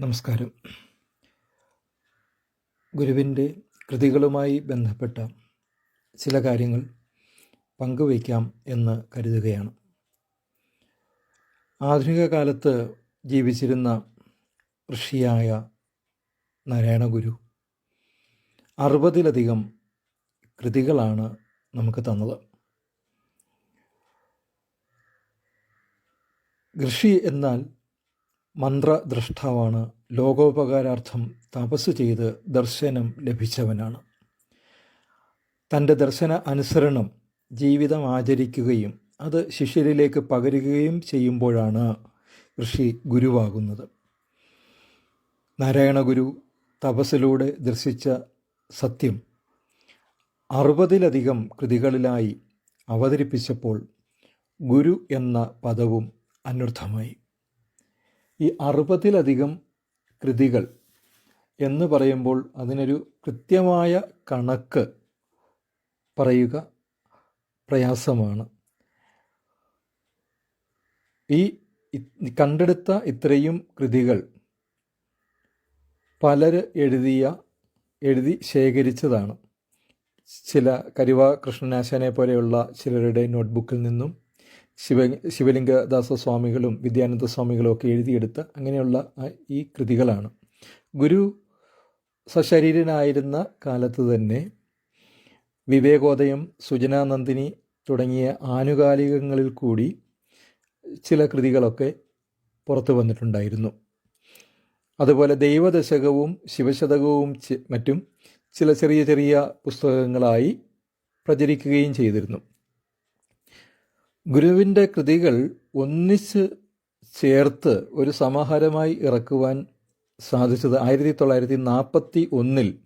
നമസ്കാരം. ഗുരുവിന്റെ കൃതികളുമായി ബന്ധപ്പെട്ട ചില കാര്യങ്ങൾ പങ്കുവയ്ക്കാം എന്ന് കരുതുകയാണ്. ആധുനിക കാലത്ത് ജീവിച്ചിരുന്ന ഋഷിയായ നാരായണ ഗുരു അറുപതിലധികം കൃതികളാണ് നമുക്ക് തന്നത്. ഋഷി എന്നാൽ മന്ത്രദ്രഷ്ടാവാണ്. ലോകോപകാരാർത്ഥം തപസ് ചെയ്ത് ദർശനം ലഭിച്ചവനാണ്. തന്റെ ദർശന അനുസരണം ജീവിതം ആചരിക്കുകയും അത് ശിഷ്യരിലേക്ക് പകരുകയും ചെയ്യുമ്പോഴാണ് ഋഷി ഗുരുവാകുന്നത്. നാരായണഗുരു തപസ്സിലൂടെ ദർശിച്ച സത്യം അറുപതിലധികം കൃതികളിലായി അവതരിപ്പിച്ചപ്പോൾ ഗുരു എന്ന പദവും അന്വർത്ഥമായി ഈ അറുപതിലധികം കൃതികൾ എന്ന് പറയുമ്പോൾ അതിനൊരു കൃത്യമായ കണക്ക് പറയുക പ്രയാസമാണ്. ഈ കണ്ടെടുത്ത ഇത്രയും കൃതികൾ പലർ എഴുതിയ എഴുതി ശേഖരിച്ചതാണ്. ചില കരുവ കൃഷ്ണനാശനെ പോലെയുള്ള ചിലരുടെ നോട്ട്ബുക്കിൽ നിന്നും ശിവ ശിവലിംഗദാസ സ്വാമികളും വിദ്യാനന്ദ സ്വാമികളും ഒക്കെ എഴുതിയെടുത്ത അങ്ങനെയുള്ള ഈ കൃതികളാണ്. ഗുരു സശരീരനായിരുന്ന കാലത്ത് തന്നെ വിവേകോദയം സുജനാനന്ദിനി തുടങ്ങിയ ആനുകാലികങ്ങളിൽ കൂടി ചില കൃതികളൊക്കെ പുറത്തു വന്നിട്ടുണ്ടായിരുന്നു. അതുപോലെ ദൈവദശകവും ശിവശതകവും മറ്റും ചില ചെറിയ ചെറിയ പുസ്തകങ്ങളായി പ്രചരിക്കുകയും ചെയ്തിരുന്നു. ഗുരുവിന്റെ കൃതികൾ ഒന്നിച്ച് ചേർത്ത് ഒരു സമാഹാരമായി ഇറക്കുവാൻ സാധിച്ചത് ആയിരത്തി തൊള്ളായിരത്തി നാൽപ്പത്തി ഒന്നിൽ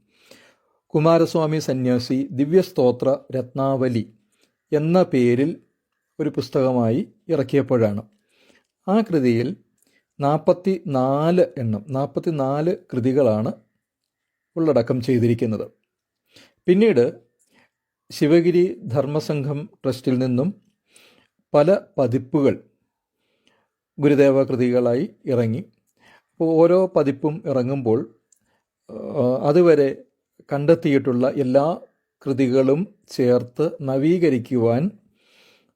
കുമാരസ്വാമി സന്യാസി ദിവ്യസ്തോത്ര രത്നാവലി എന്ന പേരിൽ ഒരു പുസ്തകമായി ഇറക്കിയപ്പോഴാണ്. ആ കൃതിയിൽ നാൽപ്പത്തി നാല് എണ്ണം നാൽപ്പത്തി നാല് കൃതികളാണ് ഉള്ളടക്കം ചെയ്തിരിക്കുന്നത്. പിന്നീട് ശിവഗിരി ധർമ്മസംഘം ട്രസ്റ്റിൽ നിന്നും പല പതിപ്പുകൾ ഗുരുദേവ കൃതികളായി ഇറങ്ങി. അപ്പോൾ ഓരോ പതിപ്പും ഇറങ്ങുമ്പോൾ അതുവരെ കണ്ടെത്തിയിട്ടുള്ള എല്ലാ കൃതികളും ചേർത്ത് നവീകരിക്കുവാൻ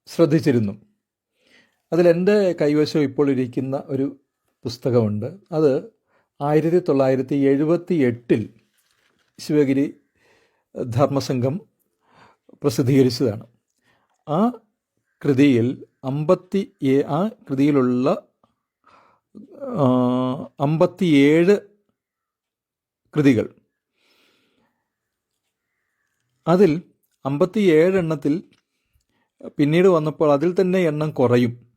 ശ്രദ്ധിച്ചിരുന്നു. അതിലെന്റെ കൈവശം ഇപ്പോൾ ഇരിക്കുന്ന ഒരു പുസ്തകമുണ്ട്. അത് ആയിരത്തി തൊള്ളായിരത്തി എഴുപത്തി എട്ടിൽ ശിവഗിരി ധർമ്മസംഘം പ്രസിദ്ധീകരിച്ചതാണ്. ആ കൃതിയിൽ അമ്പത്തി ആ കൃതിയിലുള്ള അമ്പത്തിയേഴ് കൃതികൾ. അതിൽ അമ്പത്തിയേഴ് എണ്ണത്തിൽ പിന്നീട് വന്നപ്പോൾ അതിൽ തന്നെ എണ്ണം കുറയും.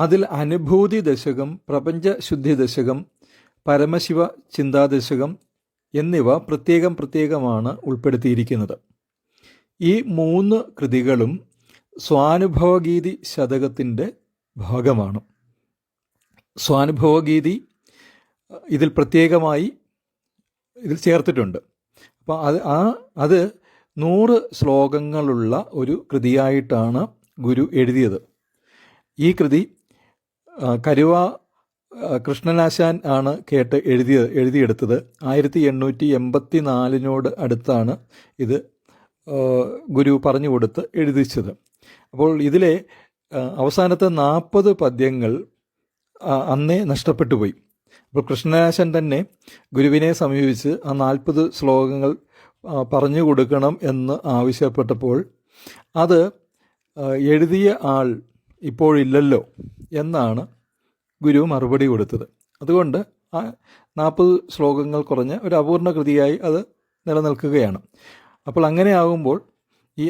അതിൽ അനുഭൂതി ദശകം പ്രപഞ്ച ശുദ്ധി ദശകം പരമശിവ ചിന്താദശകം എന്നിവ പ്രത്യേകം പ്രത്യേകമാണ് ഉൾപ്പെടുത്തിയിരിക്കുന്നത്. ഈ മൂന്ന് കൃതികളും സ്വാനുഭവഗീതി ശതകത്തിന്റെ ഭാഗമാണ്. സ്വാനുഭവഗീതി ഇതിൽ പ്രത്യേകമായി ഇതിൽ ചേർത്തിട്ടുണ്ട്. അപ്പോൾ അത് ആ അത് നൂറ് ശ്ലോകങ്ങളുള്ള ഒരു കൃതിയായിട്ടാണ് ഗുരു എഴുതിയത്. ഈ കൃതി കരുവ കൃഷ്ണനാശാൻ ആണ് കേട്ട് എഴുതിയ എഴുതിയെടുത്തത്. ആയിരത്തി എണ്ണൂറ്റി എൺപത്തി നാലിനോട് അടുത്താണ് ഇത് ഗുരു പറഞ്ഞു കൊടുത്ത് എഴുതിച്ചത്. അപ്പോൾ ഇതിലെ അവസാനത്തെ നാൽപ്പത് പദ്യങ്ങൾ അന്നേ നഷ്ടപ്പെട്ടു പോയി. അപ്പോൾ കൃഷ്ണനാശൻ തന്നെ ഗുരുവിനെ സമീപിച്ച് ആ നാൽപ്പത് ശ്ലോകങ്ങൾ പറഞ്ഞു കൊടുക്കണം എന്ന് ആവശ്യപ്പെട്ടപ്പോൾ അത് എഴുതിയ ആൾ ഇപ്പോഴില്ലല്ലോ എന്നാണ് ഗുരു മറുപടി കൊടുത്തത്. അതുകൊണ്ട് ആ നാൽപ്പത് ശ്ലോകങ്ങൾ കുറഞ്ഞ ഒരു അപൂർണ കൃതിയായി അത് നിലനിൽക്കുകയാണ്. അപ്പോൾ അങ്ങനെ ആകുമ്പോൾ ഈ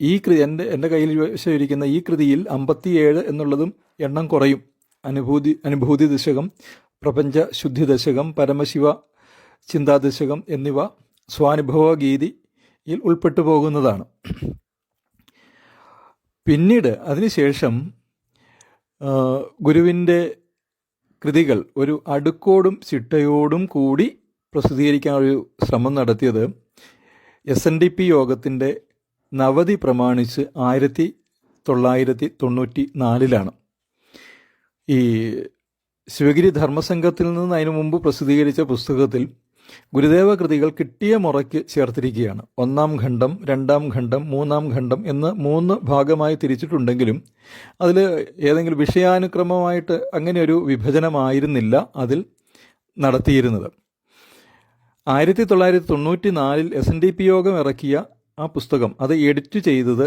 ഈ കൃതി എന്റെ എന്റെ കയ്യിൽ ശേഖരിക്കുന്ന ഈ കൃതിയിൽ അമ്പത്തിയേഴ് എന്നുള്ളതും എണ്ണം കുറയും. അനുഭൂതി അനുഭൂതി ദശകം പ്രപഞ്ച ശുദ്ധി ദശകം പരമശിവ ചിന്താദശകം എന്നിവ സ്വാനുഭവ ഗീതിയിൽ ഉൾപ്പെട്ടു പോകുന്നതാണ്. പിന്നീട് അതിനുശേഷം ഗുരുവിന്റെ കൃതികൾ ഒരു അടുക്കോടും ചിട്ടയോടും കൂടി പ്രസിദ്ധീകരിക്കാൻ ഒരു ശ്രമം നടത്തിയത് എസ് എൻ ഡി പി യോഗത്തിന്റെ നവതി പ്രമാണിച്ച് ആയിരത്തി തൊള്ളായിരത്തി തൊണ്ണൂറ്റി നാലിലാണ് ഈ ശിവഗിരി ധർമ്മസംഘത്തിൽ നിന്ന് അതിനു മുമ്പ് പ്രസിദ്ധീകരിച്ച പുസ്തകത്തിൽ ഗുരുദേവ കൃതികൾ കിട്ടിയ മുറയ്ക്ക് ചേർത്തിരിക്കുകയാണ്. ഒന്നാം ഖണ്ഡം രണ്ടാം ഖണ്ഡം മൂന്നാം ഖണ്ഡം എന്ന് മൂന്ന് ഭാഗമായി തിരിച്ചിട്ടുണ്ടെങ്കിലും അതിൽ ഏതെങ്കിലും വിഷയാനുക്രമമായിട്ട് അങ്ങനെ ഒരു വിഭജനമായിരുന്നില്ല അതിൽ നടത്തിയിരുന്നത്. ആയിരത്തി തൊള്ളായിരത്തി തൊണ്ണൂറ്റി നാലിൽ എസ് എൻ ഡി പി യോഗം ഇറക്കിയ ആ പുസ്തകം അത് എഡിറ്റ് ചെയ്തത്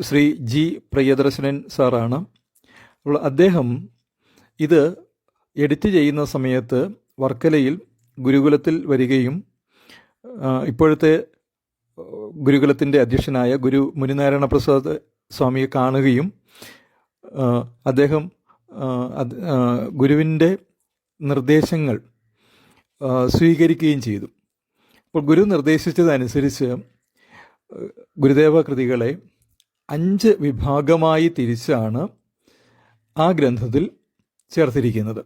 ശ്രീ ജി പ്രിയദർശനൻ സാറാണ്. അപ്പോൾ അദ്ദേഹം ഇത് എഡിറ്റ് ചെയ്യുന്ന സമയത്ത് വർക്കലയിൽ ഗുരുകുലത്തിൽ വരികയും ഇപ്പോഴത്തെ ഗുരുകുലത്തിന്റെ അധ്യക്ഷനായ ഗുരു മുനിനാരായണ പ്രസാദ് സ്വാമിയെ കാണുകയും അദ്ദേഹം ഗുരുവിന്റെ നിർദ്ദേശങ്ങൾ സ്വീകരിക്കുകയും ചെയ്തു. അപ്പോൾ ഗുരു നിർദ്ദേശിച്ചതനുസരിച്ച് ഗുരുദേവ കൃതികളെ അഞ്ച് വിഭാഗമായി തിരിച്ചാണ് ആ ഗ്രന്ഥത്തിൽ ചേർത്തിരിക്കുന്നത്.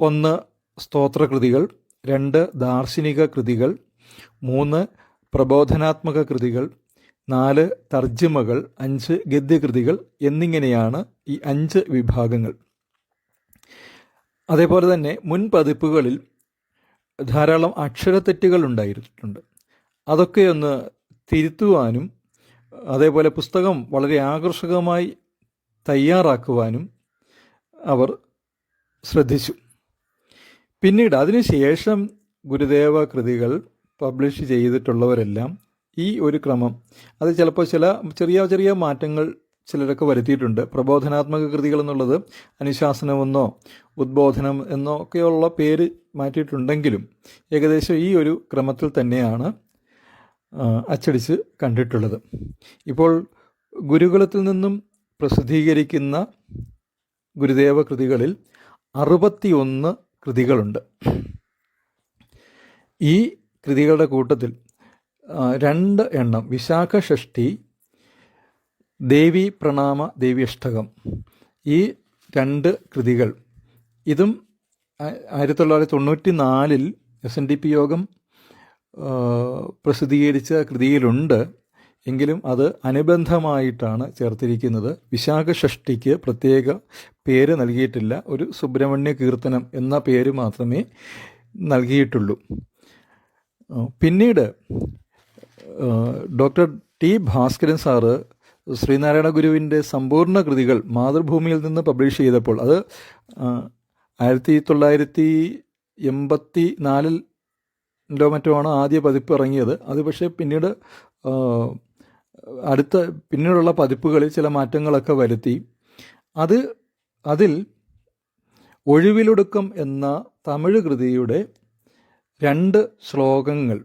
ഒന്ന് സ്തോത്രകൃതികൾ രണ്ട് ദാർശനിക കൃതികൾ മൂന്ന് പ്രബോധനാത്മക കൃതികൾ നാല് തർജിമകൾ അഞ്ച് ഗദ്യകൃതികൾ എന്നിങ്ങനെയാണ് ഈ അഞ്ച് വിഭാഗങ്ങൾ. അതേപോലെ തന്നെ മുൻ പതിപ്പുകളിൽ ധാരാളം അക്ഷരത്തെറ്റുകൾ ഉണ്ടായിട്ടുണ്ട്. അതൊക്കെ ഒന്ന് തിരുത്തുവാനും അതേപോലെ പുസ്തകം വളരെ ആകർഷകമായി തയ്യാറാക്കുവാനും അവർ ശ്രദ്ധിച്ചു. പിന്നീട് അതിനുശേഷം ഗുരുദേവ കൃതികൾ പബ്ലിഷ് ചെയ്തിട്ടുള്ളവരെല്ലാം ഈ ഒരു ക്രമം അത് ചിലപ്പോൾ ചില ചെറിയ ചെറിയ മാറ്റങ്ങൾ ചിലരൊക്കെ വരുത്തിയിട്ടുണ്ട്. പ്രബോധനാത്മക കൃതികൾ എന്നുള്ളത് അനുശാസനമെന്നോ ഉദ്ബോധനം എന്നോ ഒക്കെയുള്ള പേര് മാറ്റിയിട്ടുണ്ടെങ്കിലും ഏകദേശം ഈ ഒരു ക്രമത്തിൽ തന്നെയാണ് അച്ചടിച്ച് കണ്ടിട്ടുള്ളത്. ഇപ്പോൾ ഗുരുകുലത്തിൽ നിന്നും പ്രസിദ്ധീകരിക്കുന്ന ഗുരുദേവ കൃതികളിൽ അറുപത്തിയൊന്ന് കൃതികളുണ്ട്. ഈ കൃതികളുടെ കൂട്ടത്തിൽ രണ്ട് എണ്ണം വിശാഖ ഷഷ്ഠി ദേവി പ്രണാമ ദേവ്യഷ്ടകം ഈ രണ്ട് കൃതികൾ ഇതും ആയിരത്തി തൊള്ളായിരത്തി തൊണ്ണൂറ്റി നാലിൽ എസ് എൻ ഡി പി യോഗം പ്രസിദ്ധീകരിച്ച കൃതിയിലുണ്ട്. എങ്കിലും അത് അനുബന്ധമായിട്ടാണ് ചേർത്തിരിക്കുന്നത്. വിശാഖഷ്ഠിക്ക് പ്രത്യേക പേര് നൽകിയിട്ടില്ല. ഒരു സുബ്രഹ്മണ്യ കീർത്തനം എന്ന പേര് മാത്രമേ നൽകിയിട്ടുള്ളൂ. പിന്നീട് doctor T Bhaskaran sir Sreenarayana ഗുരുവിന്റെ സമ്പൂർണ കൃതികൾ മാതൃഭൂമിയിൽ നിന്ന് പബ്ലിഷ് ചെയ്തപ്പോൾ അത് ആയിരത്തി തൊള്ളായിരത്തി എൺപത്തി നാലിൽ ോ മറ്റോ ആണ് ആദ്യ പതിപ്പ് ഇറങ്ങിയത്. അത് പക്ഷേ പിന്നീട് അടുത്ത പിന്നീടുള്ള പതിപ്പുകളിൽ ചില മാറ്റങ്ങളൊക്കെ വരുത്തി. അത് അതിൽ ഒഴിവിലൊടുക്കം എന്ന തമിഴ് കൃതിയുടെ രണ്ട് ശ്ലോകങ്ങൾ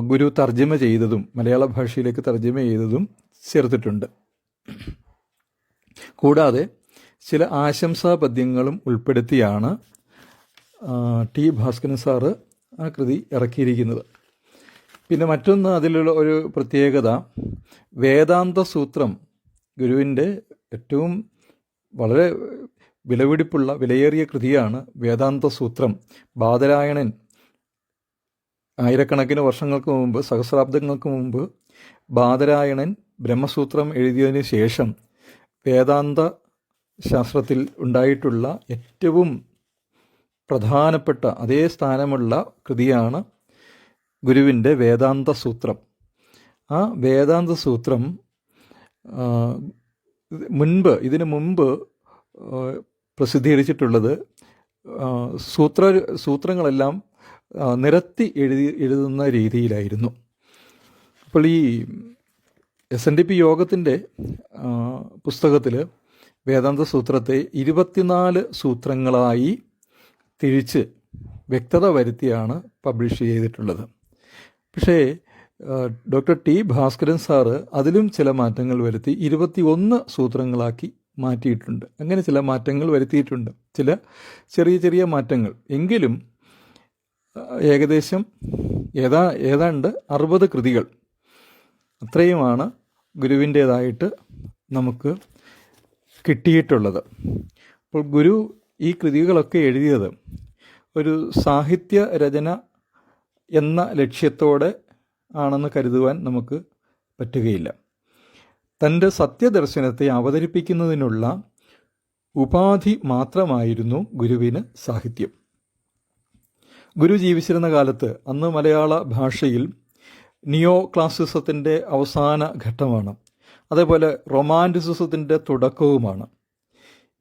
ഗുരു തർജമ ചെയ്തതും മലയാള ഭാഷയിലേക്ക് തർജമ ചെയ്തതും ചേർത്തിട്ടുണ്ട്. കൂടാതെ ചില ആശംസാ പദ്യങ്ങളും ഉൾപ്പെടുത്തിയാണ് ടി ഭാസ്കരൻ സാറ് ആ കൃതി ഇറക്കിയിരിക്കുന്നത്. പിന്നെ മറ്റൊന്ന് അതിലുള്ള ഒരു പ്രത്യേകത വേദാന്ത സൂത്രം ഗുരുവിന്റെ ഏറ്റവും വളരെ വിലപിടിപ്പുള്ള വിലയേറിയ കൃതിയാണ് വേദാന്ത സൂത്രം. ബാദരായണൻ ആയിരക്കണക്കിന് വർഷങ്ങൾക്ക് മുമ്പ് സഹസ്രാബ്ദങ്ങൾക്ക് മുമ്പ് ബാദരായണൻ ബ്രഹ്മസൂത്രം എഴുതിയതിന് ശേഷം വേദാന്ത ശാസ്ത്രത്തിൽ ഉണ്ടായിട്ടുള്ള ഏറ്റവും പ്രധാനപ്പെട്ട അതേ സ്ഥാനമുള്ള കൃതിയാണ് ഗുരുവിന്റെ വേദാന്ത സൂത്രം. ആ വേദാന്ത സൂത്രം മുൻപ് ഇതിനു മുൻപ് പ്രസിദ്ധീകരിച്ചിട്ടുള്ളത് സൂത്ര സൂത്രങ്ങളെല്ലാം നിരത്തി എഴുതി എഴുതുന്ന രീതിയിലായിരുന്നു. അപ്പോൾ ഈ എസ് എൻ ഡി പി യോഗത്തിന്റെ പുസ്തകത്തിൽ വേദാന്ത സൂത്രത്തെ ഇരുപത്തിനാല് സൂത്രങ്ങളായി തിരിച്ച് വ്യക്തത വരുത്തിയാണ് പബ്ലിഷ് ചെയ്തിട്ടുള്ളത്. പക്ഷേ ഡോക്ടർ ടി ഭാസ്കരൻ സാറ് അതിലും ചില മാറ്റങ്ങൾ വരുത്തി ഇരുപത്തി ഒന്ന് സൂത്രങ്ങളാക്കി മാറ്റിയിട്ടുണ്ട്. അങ്ങനെ ചില മാറ്റങ്ങൾ വരുത്തിയിട്ടുണ്ട്. ചില ചെറിയ ചെറിയ മാറ്റങ്ങൾ. എങ്കിലും ഏകദേശം ഏതാ ഏതാണ്ട് അറുപത് കൃതികൾ. അത്രയുമാണ് ഗുരുവിന്റേതായിട്ട് നമുക്ക് കിട്ടിയിട്ടുള്ളത്. അപ്പോൾ ഗുരു ഈ കൃതികളൊക്കെ എഴുതിയത് ഒരു സാഹിത്യ രചന എന്ന ലക്ഷ്യത്തോടെ ആണെന്ന് കരുതുവാൻ നമുക്ക് പറ്റുകയില്ല. തന്റെ സത്യദർശനത്തെ അവതരിപ്പിക്കുന്നതിനുള്ള ഉപാധി മാത്രമായിരുന്നു ഗുരുവിന് സാഹിത്യം. ഗുരു ജീവിച്ചിരുന്ന കാലത്ത് അന്ന് മലയാള ഭാഷയിൽ നിയോ ക്ലാസിസത്തിന്റെ അവസാന ഘട്ടമാണ്. അതേപോലെ റൊമാന്റിസിസത്തിന്റെ തുടക്കവുമാണ്.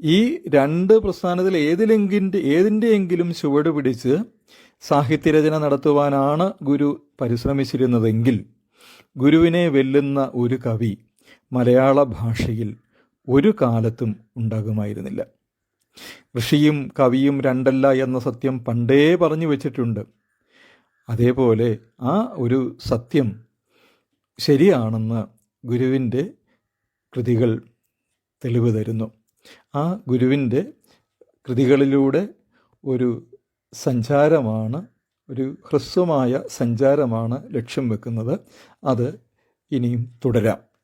ഈ രണ്ട് പ്രസ്ഥാനത്തിൽ ഏതിലെങ്കിന്റെ ഏതിന്റെയെങ്കിലും ചുവട് പിടിച്ച് സാഹിത്യരചന നടത്തുവാനാണ് ഗുരു പരിശ്രമിച്ചിരുന്നതെങ്കിൽ ഗുരുവിനെ വെല്ലുന്ന ഒരു കവി മലയാള ഭാഷയിൽ ഒരു കാലത്തും ഉണ്ടാകുമായിരുന്നില്ല. ഋഷിയും കവിയും രണ്ടല്ല എന്ന സത്യം പണ്ടേ പറഞ്ഞു വച്ചിട്ടുണ്ട്. അതേപോലെ ആ ഒരു സത്യം ശരിയാണെന്ന് ഗുരുവിന്റെ കൃതികൾ തെളിവ് തരുന്നു. ആ ഗുരുവിന്റെ കൃതികളിലൂടെ ഒരു സഞ്ചാരമാണ് ഒരു ഹ്രസ്വമായ സഞ്ചാരമാണ് ലക്ഷ്യം വെക്കുന്നത്. അത് ഇനിയും തുടരാം.